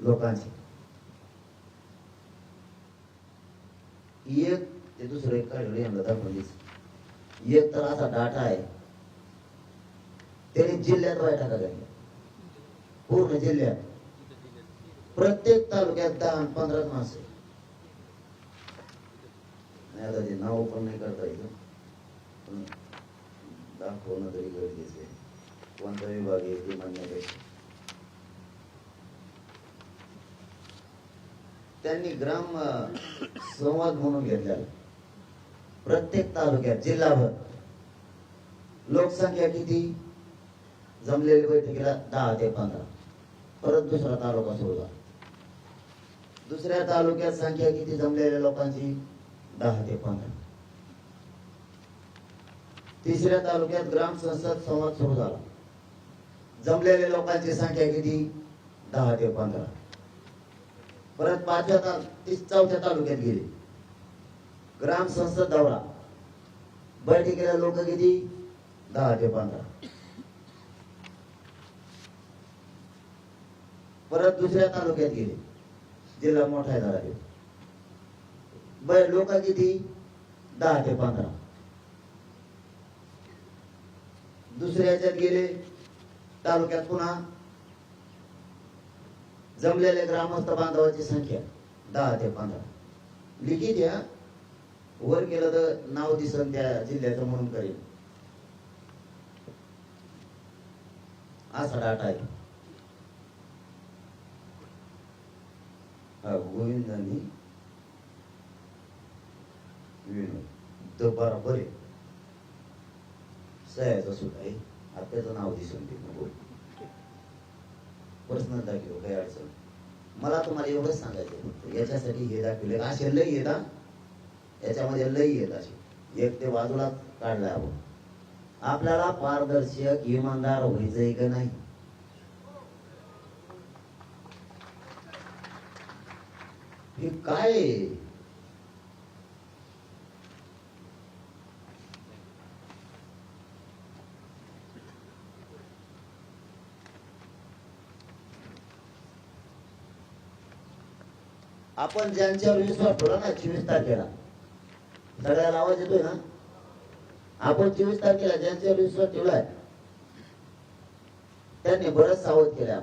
लोकांची. एक ते दुसरं एक काढलं यांना दाखवलीच एक तर असा डाटा आहे त्याने जिल्ह्यात वाईटा घातल्या पूर्ण जिल्ह्यात. प्रत्येक तालुक्यात दहा पंधरा माणसं. आहे. नाही आता ते नाव पण नाही करता येतं. पण दाखवणं तरी गरजेचं आहे. कोणता विभाग आहे ते म्हणण्यापेक्षा त्यांनी ग्राम संवाद म्हणून घेतलेला. प्रत्येक तालुक्यात जिल्हाभर. लोकसंख्या किती? जमलेली बैठकीला दहा ते पंधरा. परत दुसरा तालुका सुरू झाला. दुसऱ्या तालुक्यात संख्या किती जमलेल्या लोकांची? दहा ते पंधरा. तिसऱ्या तालुक्यात ग्राम संसद संवाद सुरू झाला. जमलेल्या लोकांची संख्या किती? दहा ते पंधरा. परत पाचव्या ता तीस चौथ्या तालुक्यात गेले. ग्राम संसद दौरा. बैठकीला लोक किती? दहा ते पंधरा. परत दुसऱ्या तालुक्यात गेले. जिल्हा मोठा झाला जरा बर लोक किती? दहा ते पंधरा. दुसऱ्या ह्याच्यात गेले. तालुक्यात पुन्हा जमलेले ग्रामस्थ बांधवाची संख्या दहा ते पंधरा. लिखित या वर केलं तर नाव दिसन त्या जिल्ह्याचं म्हणून करेल असा डाटा आहे. हा गोविंदांनी तो बरोबर आहे सह्याचं सुद्धा आहे. आता त्याचं नाव दिसून दे पर्सनल दाखव काही हो, अडचण. मला तुम्हाला एवढंच सांगायचं फक्त याच्यासाठी हे दाखवले असे लई येत याच्यामध्ये लई येत असे. एक ते बाजूला काढलाय आपण. आपल्याला पारदर्शक इमानदार व्हायचंय का नाही? हे काय आपण ज्यांच्यावर विश्वास ठेवला ना चोवीस तारखेला. सगळ्याला आवाज येतोय ना? आपण चोवीस तारखेला ज्यांच्यावर विश्वास ठेवलाय त्यांनी बरंच सावध केलं